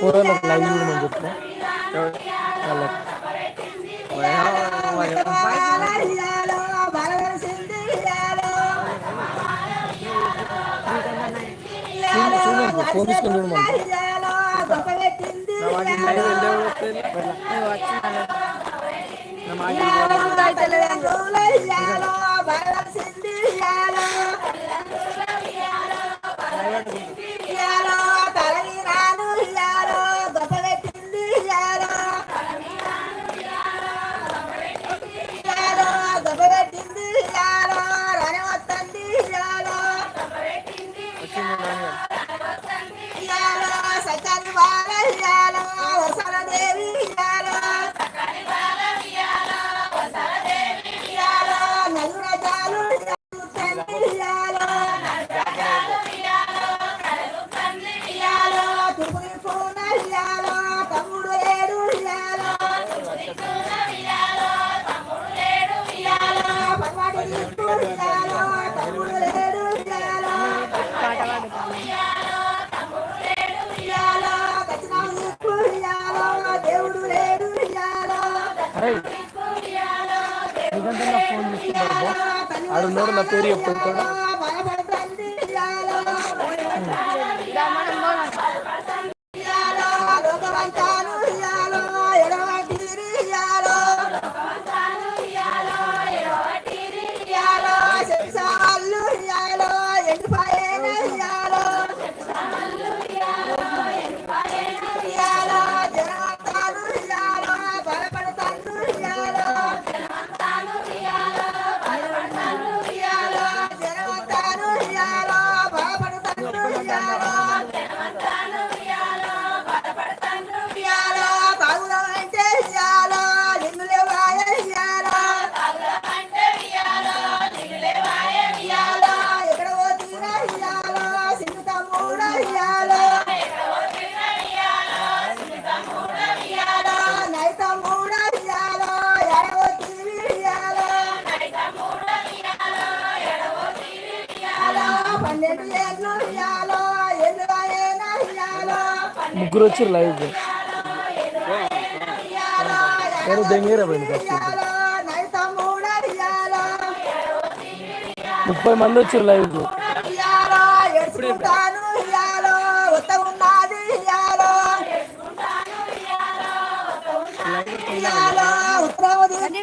పూర్వలకు line కూడా చెప్పిన చూడండి ఫోన్ తీసుకుని చూడమంటే 是男人。是啊，实在的话。பெரிய பொருட்கள் ముగ్గురు వచ్చారు లైవ్ నేను దెంగేరా ముప్పై మంది వచ్చారు లైవ్ ఉత్తరం వచ్చింది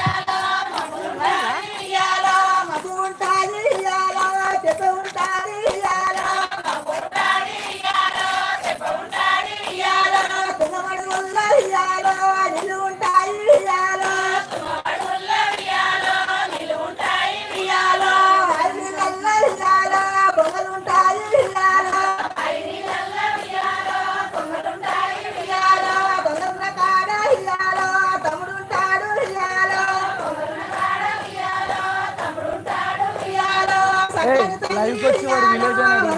哎。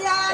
Yeah.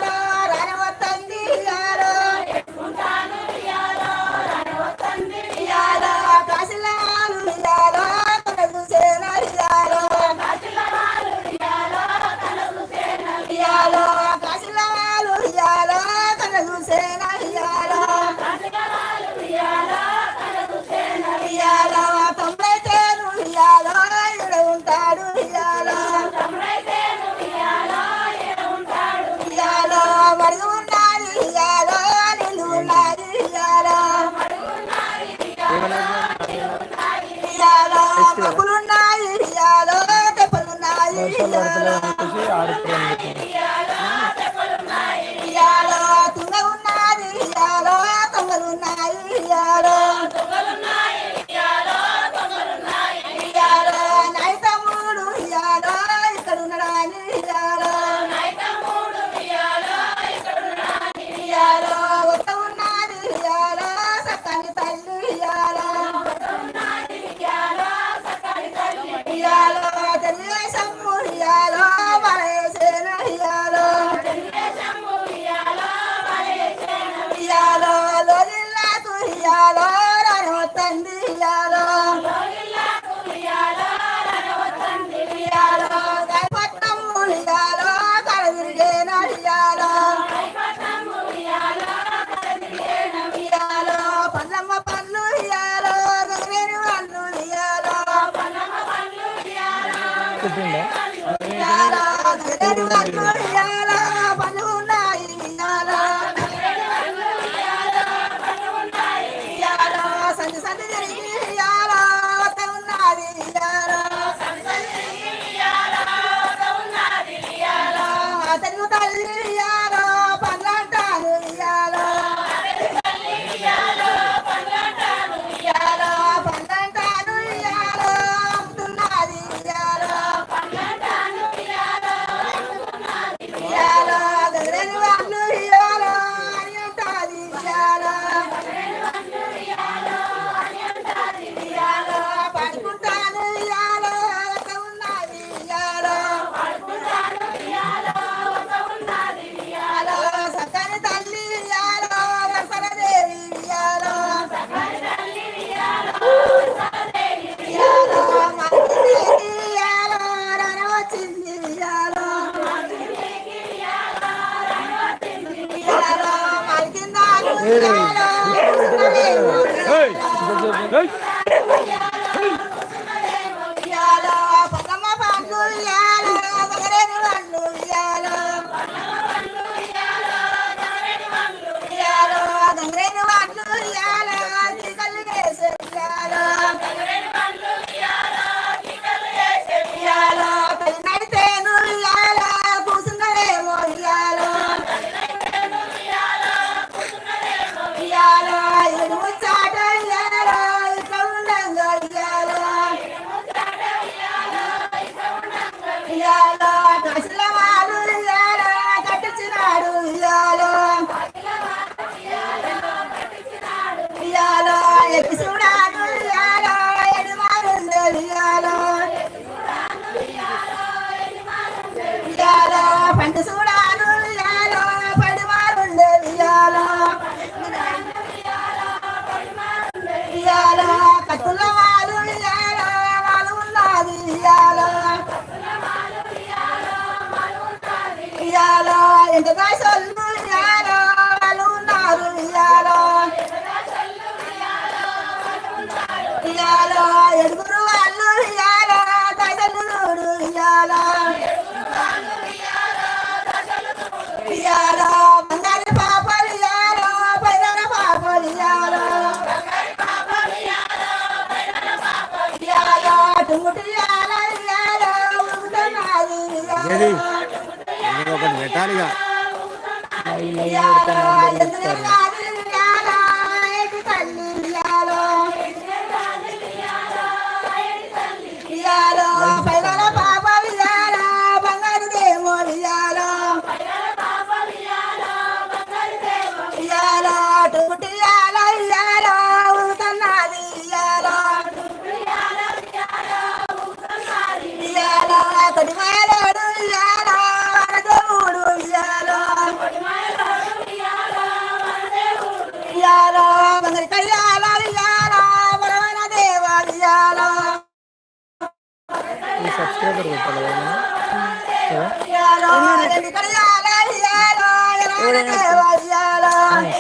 ఏది ఒకటి పెట్టాలిగా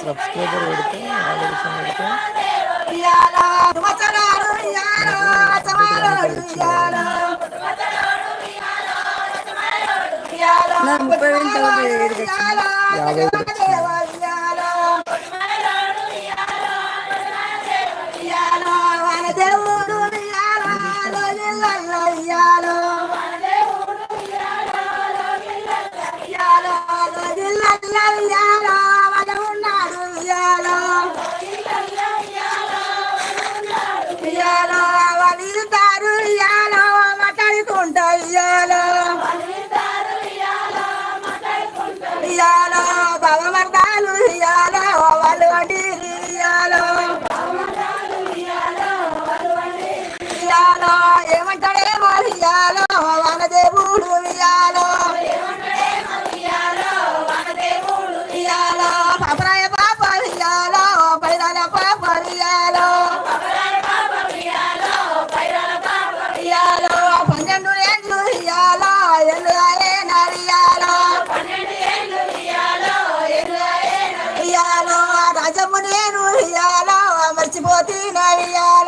సబ్స్క్రైబర్ పెడితే ఆలోచన పెడితే. ఇయ్యాలో Maria.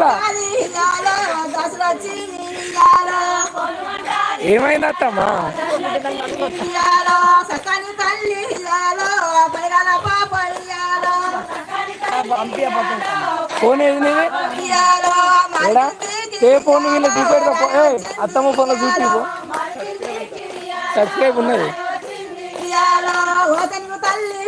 మళ్ళా ఏమైంది ఫోన్ ఏది నేను ఏ ఫోన్ వీళ్ళు చూపెడతా అత్తమ్మ ఫోన్లో చూపిపో సబ్స్క్రైబ్ ఉన్నది. తల్లి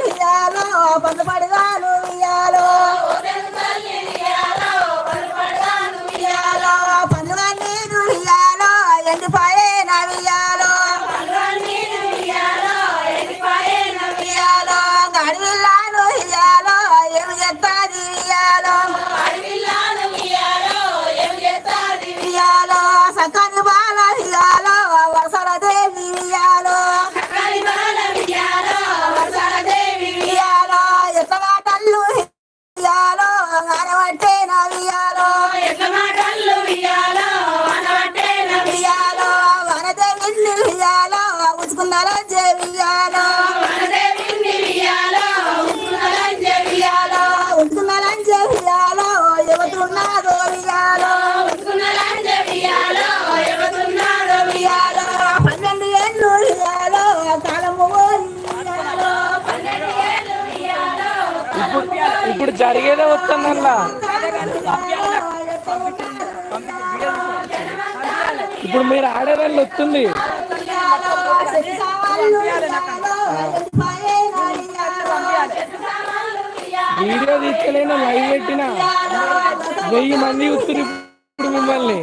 జరిగేదే వస్తుంది ఇప్పుడు మీరు ఆడేవాళ్ళు వస్తుంది. వీడియో తీసుకెళ్ళిన లైవ్ పెట్టిన? వెయ్యి మంది వస్తుంది ఇప్పుడు మిమ్మల్ని.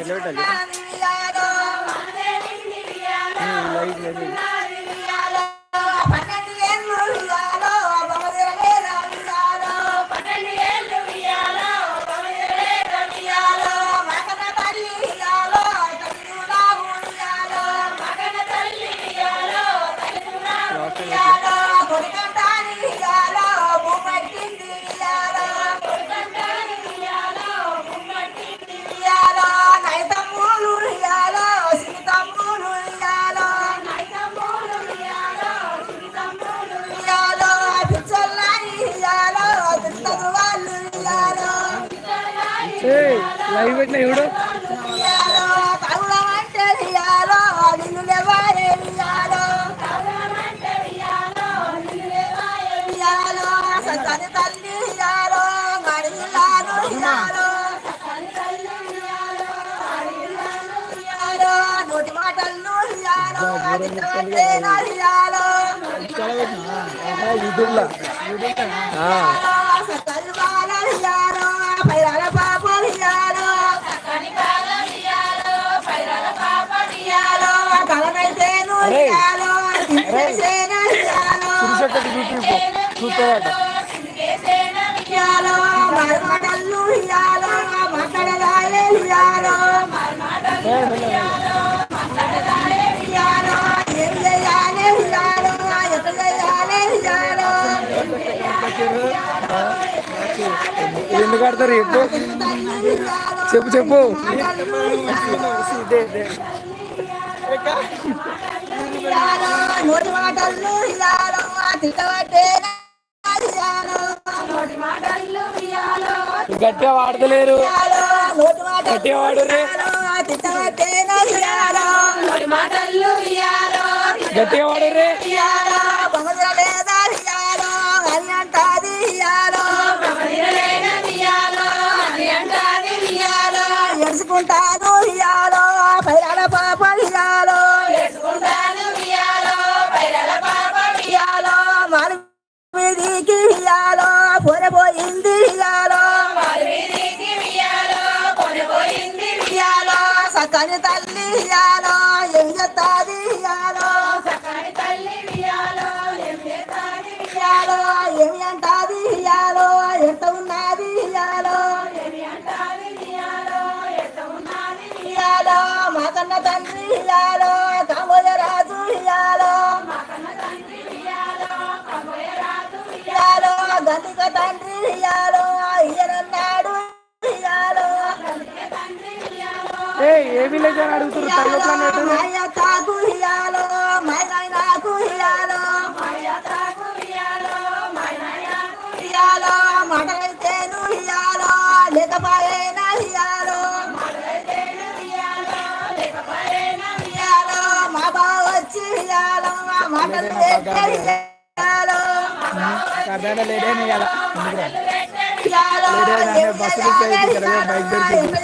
ಎಲ್ಲೋಟಲ್ಲಿ ఇయ్యాలో పురుషొక్కటి యూట్యూబ్ చూస్తాడట ఇయ్యాలో ఇది ఎందుకు ఆడతారు? చెప్పు. చెప్పు చెప్పు. గట్టిగా వాడతలేరు. గట్టిగా వాడురే. గట్టిగా వాడురే. ఎడుచుకుంటాను ఇయాలో పైరాల పాప ఇయ్యాలో. ఇయాలో మారు ఇయాలో ఇయ్యాలో ఇయాలో ఇయ్యాలో. ఇయాలో సకని తల్లి ఇయాలో ఏం చెప్తాది ఇయ్యాలో. ఇయాలో ఏమి అంటాది ఇయాలో ఎంత ఉన్నది ఇయాలో ఏమి అంటాది ఇయాలో కన్న తండ్రి ఇయ్యాలో కాబోయే రాజు ఇయ్యాలో. ఇయ్యాలో గంధిక తండ్రి ఇయ్యాలో ఈయనన్నాడు ఇయ్యాలో. ఏ విలేజ్ అని అడుగుతారు ఇయ్యాలో మా లేడేనే కదా ఇక్కడ బైక్ దొరికింది.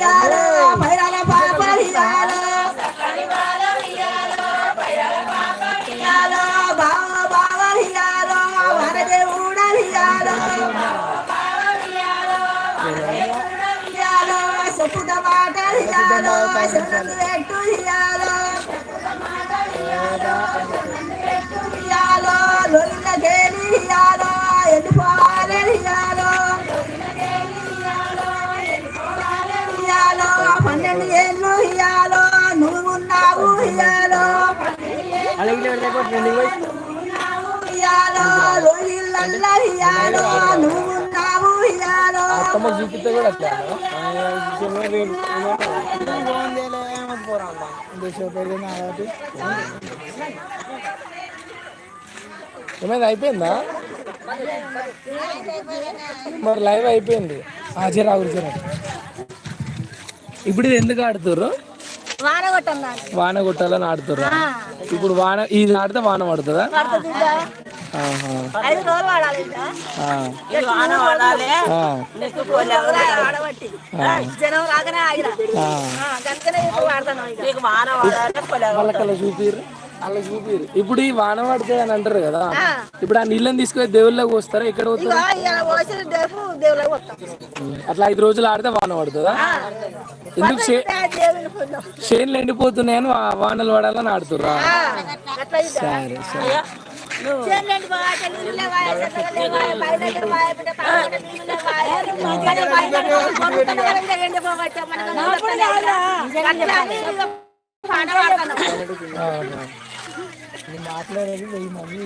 బాల పన్నెండు ఏళ్ళు ఇయ్యాలో నువ్వు ఉన్నావు. ఇయ్యాలో ఇయ్యాలో లొల్ల ఇయ్యాలో నువ్వు ఉన్నావు ఇయ్యాలో చూపిస్తే కూడా అట్లా ఏమైంది? అయిపోయిందా మరి లైవ్ అయిపోయింది. హాజరా జరా ఇప్పుడు ఇది ఎందుకు ఆడుతుర్రు? వాన కొట్టాలని ఆడుతుర్రు? ఇప్పుడు వాన ఇది ఆడితే వాన పడుతుందా. ఐదు రోజులు వాడాలి జనం రాగానే ఇప్పుడు చూపిరు అలా చూపిరు ఈ వాన పడితే అని అంటారు కదా. ఇప్పుడు ఆ నీళ్ళని తీసుకొని దేవుళ్ళకి వస్తారా ఎక్కడ ఇక పోతారు ఇవాళ పోసిన దేపు దేవుళ్ళకి వస్తాం అట్లా ఐదు రోజులు ఆడితే వాన పడుతుందా? ఎందుకు చేనులు ఎండిపోతున్నాయని వానలు పడాలని ఆడుతుర్రా. సరే సరే. మాట్లాడేది వెయ్యి మంది.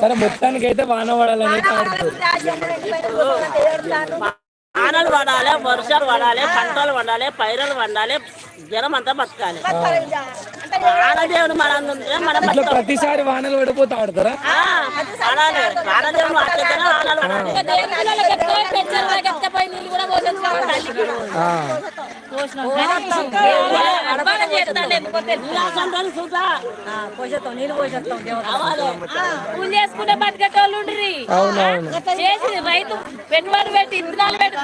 సరే మొత్తానికి అయితే వాన పడాలని ఆనలు పడాలి వర్షాలు పడాలి పంటలు పండాలి పైరలు పండాలి జనం అంతా బతకాలి ఆనదేవుడు మన ఉంటే మనం ఇట్లా. ప్రతిసారి వానలు పడిపోతే ఆడతారా? ఆ, పడాలి ఆనదేవుడు ఆచేతనే ఆనలు చేసుకుంటే బతికేటోళ్ళు చేసి రైతు పెట్టుబడి పెట్టి ఇత్తనాలు పెట్టి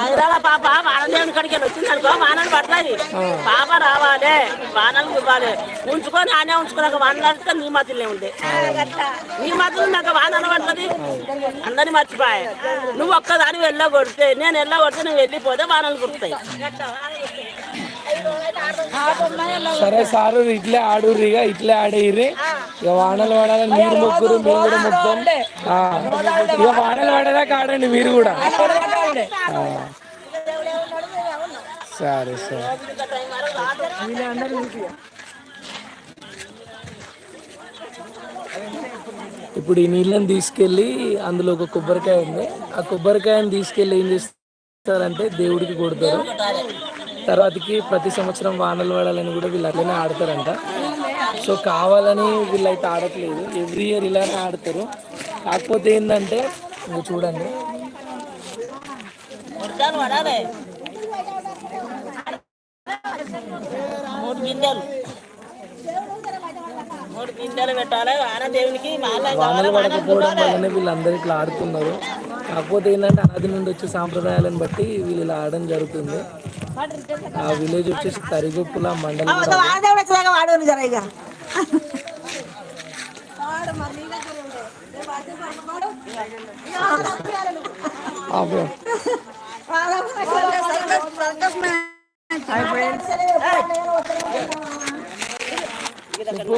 ఆయుధాల పాప వానదేవుని కడికి వచ్చింది అనుకో వానలు పడతాయి. పాప రావాలి వానలు ఇవ్వాలి. ఉంచుకొని ఆనే ఉంచుకున్నాక వానలు పడితే నీ మతులే ఉంది నీ మతులు నాకు వానలు పడుతుంది. అందరిని మర్చిపోయాయి నువ్వు ఒక్కదాని వెళ్ళ కొడితే నేను వెళ్ళ కొడితే నువ్వు వెళ్ళిపోతే వానలు కురుతాయి. సరే సారు ఇట్లే ఆడుర్రి ఇక ఇట్లే ఆడేయ్రి ఇక వానలు పడాలని మీరు ముగ్గురు మేము కూడా ముగ్గురం. ఇక వానలు పడేదాకా ఆడండి మీరు కూడా. సరే సరే. ఇప్పుడు ఈ నీళ్ళని తీసుకెళ్ళి అందులో ఒక కొబ్బరికాయ ఉంది. ఆ కొబ్బరికాయని తీసుకెళ్ళి ఏం చేస్తారంటే దేవుడికి కొడతారు. తర్వాతకి ప్రతి సంవత్సరం వానలు పడాలని కూడా వీళ్ళు అట్లనే ఆడతారంట. సో కావాలని వీళ్ళైతే ఆడట్లేదు. ఎవ్రీ ఇయర్ ఇలానే ఆడతారు. కాకపోతే ఏంటంటే ఇంక చూడండి. వానలు పడకపోవడం వల్లనే వీళ్ళందరూ ఇట్లా ఆడుతున్నారు. కాకపోతే ఏంటంటే ఆది నుండి వచ్చే సాంప్రదాయాలను బట్టి వీళ్ళు ఇలా ఆడడం జరుగుతుంది. ఆ విలేజ్ వచ్చేసి తరిగొప్పుల మండలం వాడదేవుడు వచ్చేదాకా వాడు జర ఇక ఆపే. సంతోషమే